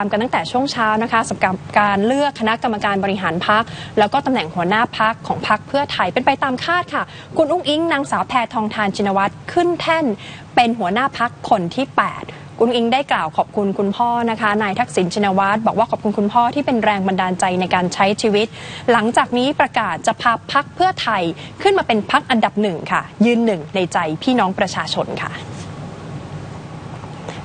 ตามกันตั้งแต่ช่วงเช้านะคะสำหรับการเลือกคณะกรรมการบริหารพัก แล้วก็ตำแหน่งหัวหน้าพักของพักเพื่อไทยเป็นไปตามคาดค่ะ คุณอุ้งอิงนางสาวแพทองทานชินวัตรขึ้นแท่น เป็นหัวหน้าพักคนที่ 8คุณอิงได้กล่าวขอบคุณคุณพ่อนะคะนายทักษิณชินวัตรบอกว่าขอบคุณคุณพ่อที่เป็นแรงบันดาลใจในการใช้ชีวิต หลังจากนี้ประกาศจะพาพักเพื่อไทยขึ้นมาเป็นพักอันดับหนึ่งค่ะ ยืนหนึ่งในใจพี่น้องประชาชนค่ะ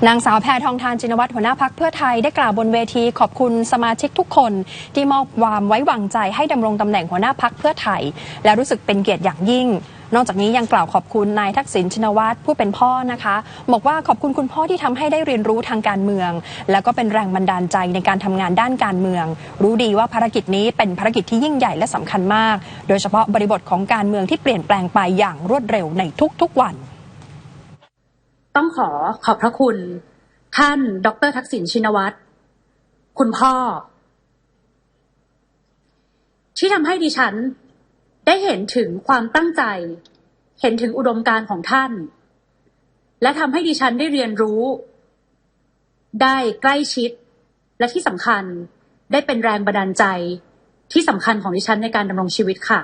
นางสาวแพทองทานจินวัตรหัวหน้าพักเพื่อไทยได้กล่าวบนเวทีขอบคุณสมาชิกทุกคน ที่มอบความไว้วางใจให้ดำรงตำแหน่งหัวหน้าพักเพื่อไทย และรู้สึกเป็นเกียรติอย่างยิ่ง นอกจากนี้ยังกล่าวขอบคุณนายทักษิณชินวัตรผู้เป็นพ่อนะคะ บอกว่าขอบคุณคุณพ่อที่ทำให้ได้เรียนรู้ทางการเมือง แล้วก็เป็นแรงบันดาลใจในการทำงานด้านการเมือง รู้ดีว่าภารกิจนี้เป็นภารกิจที่ยิ่งใหญ่และสำคัญมาก โดยเฉพาะบริบทของการเมืองที่เปลี่ยนแปลงไปอย่างรวดเร็วในทุกๆวัน ต้องขอขอบพระคุณท่านดรทักษิณชินวัตร คุณพ่อ ที่ทำให้ดิฉัน ได้เห็นถึงความตั้งใจ เห็นถึงอุดมการณ์ของท่าน และทำให้ดิฉันได้เรียนรู้ ได้ใกล้ชิด และที่สำคัญได้เป็นแรงบันดาลใจที่สำคัญของดิฉันในการดำรงชีวิตค่ะ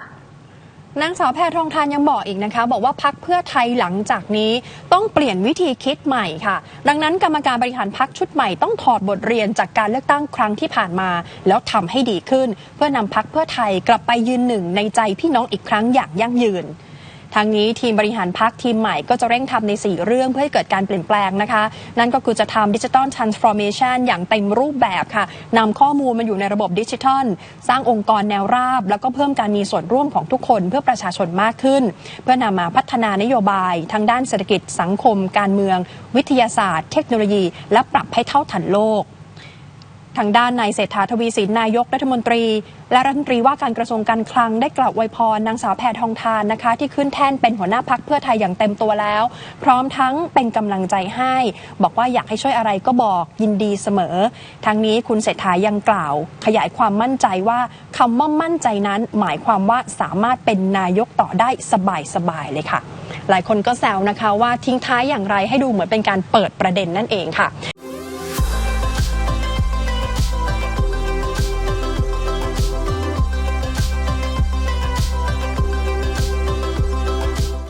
นางสาวแพทองทานยังบอกอีกนะคะ บอกว่าพักเพื่อไทยหลังจากนี้ต้องเปลี่ยนวิธีคิดใหม่ค่ะ ดังนั้นกรรมการบริหารพักชุดใหม่ต้องถอดบทเรียนจากการเลือกตั้งครั้งที่ผ่านมา แล้วทำให้ดีขึ้น เพื่อนำพักเพื่อไทยกลับไปยืนหนึ่งในใจพี่น้องอีกครั้งอย่างยั่งยืน ทางนี้ทีมบริหารพักทีมใหม่ก็จะเร่งทำใน 4 เรื่องเพื่อให้เกิดการเปลี่ยนแปลงนะคะ นั่นก็คือจะทำดิจิทัลทรานส์ฟอร์เมชันอย่างเต็มรูปแบบค่ะนำข้อมูลมาอยู่ในระบบดิจิทัล สร้างองค์กรแนวราบ แล้วก็เพิ่มการมีส่วนร่วมของทุกคนเพื่อประชาชนมากขึ้น เพื่อนำมาพัฒนานโยบายทางด้านเศรษฐกิจสังคม การเมือง วิทยาศาสตร์ เทคโนโลยี และปรับให้เท่าทันโลก ทางด้านนายเศรษฐาทวีสินนายกรัฐมนตรี และรัฐมนตรีว่าการกระทรวงการคลังได้กล่าวอวยพรนางสาวแพทองทานนะคะ ที่ขึ้นแท่นเป็นหัวหน้าพักเพื่อไทยอย่างเต็มตัวแล้ว พร้อมทั้งเป็นกำลังใจให้ บอกว่าอยากให้ช่วยอะไรก็บอกยินดีเสมอ ทั้งนี้คุณเศรษฐายังกล่าว ขยายความมั่นใจว่าคำว่ามั่นใจนั้นหมายความว่าสามารถเป็นนายกต่อได้สบายๆเลยค่ะ หลายคนก็แซวนะคะว่าทิ้งท้ายอย่างไรให้ดูเหมือนเป็นการเปิดประเด็นนั่นเองค่ะ